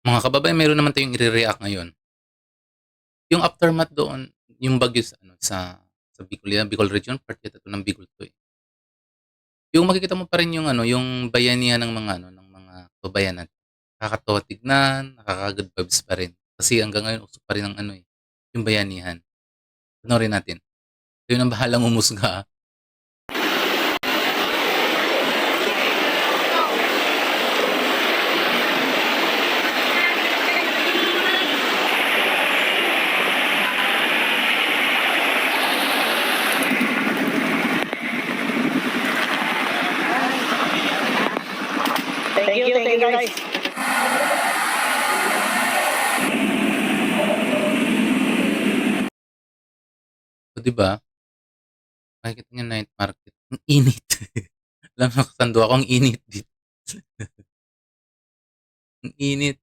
Mga kababayan, meron naman tayong ire-react ngayon. Yung aftermath doon, yung bagyo sa ano sa sa Bicol, Bicol Region, part yata 'to ng Bicol 'to, eh. Yung makikita mo pa rin yung ano, yung bayanihan ng mga ano, ng mga kababayan natin. Nakakatuwa tignan, nakaka-good vibes pa rin. Kasi hanggang ngayon uso pa rin ang ano, eh, yung bayanihan. Panoorin natin. Kayo ng bahalang humusga, guys. Oh, 'di ba? Makikita niyo night market, ang init. Alam mo nakasando ako, ang init dito. Ang init.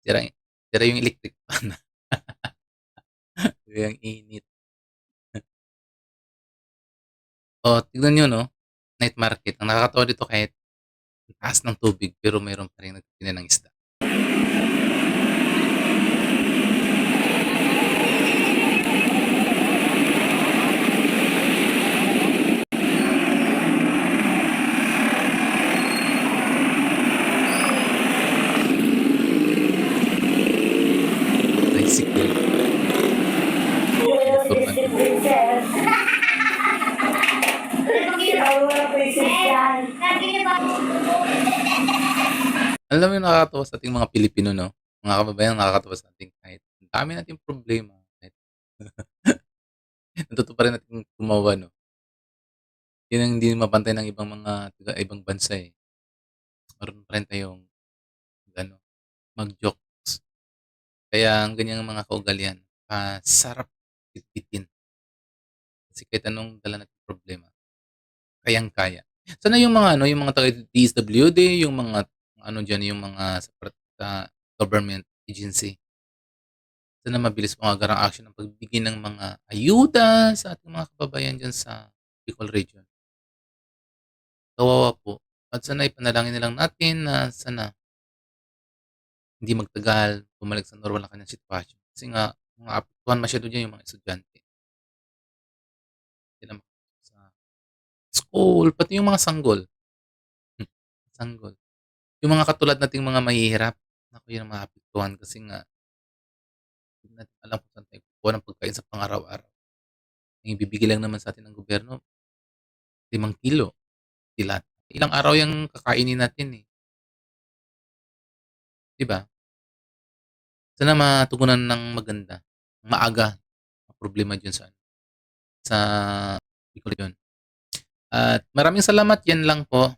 Sira sira yung electric fan. Kaya ang init. Oh, tignan niyo 'no, night market. Ang nakakatuwa dito kahit taas ng tubig pero meron pa ring nagtitinda ng isda. Tricycle. Alam mo yung nakakatuwa sa ating mga Pilipino 'no, mga kababayan, nakakatuwa sa ating kahit ang dami nating problema, kahit natuto pa rin nating tumawa 'no. Yun ang hindi mapantay ng ibang mga taga ibang bansa, eh. Marunong pa rin tayong mag-ano, mag-jokes. Kaya ang ganyang mga kaugalian, masarap bitbitin. Kasi kahit anong dala nating problema, kayang-kaya. Sana yung mga ano, yung mga taga DSWD, yung mga ano diyan, yung mga sa sa government agency. Sana mabilis mangagarang action ng pagbibigay ng mga ayuda sa ating mga kababayan diyan sa Bicol Region. Kawawa po at sana ipanalangin na lang natin na sana hindi magtagal, bumalik sa normal ang kanyang sitwasyon. Kasi nga maapektuhan masyado diyan yung mga estudyante. Sila sa school, pati yung mga sanggol. Hmm, sanggol. Yung mga katulad nating mga mahihirap, naku yun ang maapektuhan kasi nga hindi natin alam kung saan tayo kukuha ng pagkain sa pang-araw-araw. Ang ibibigay lang naman sa atin ng gobyerno, 5 kilo, tilapia. Ilang araw yang kakainin natin, eh. 'Di ba? Sana matugunan ng maganda, maaga ang problema diyan sa ano, sa Bicol Region. At maraming salamat, yan lang po.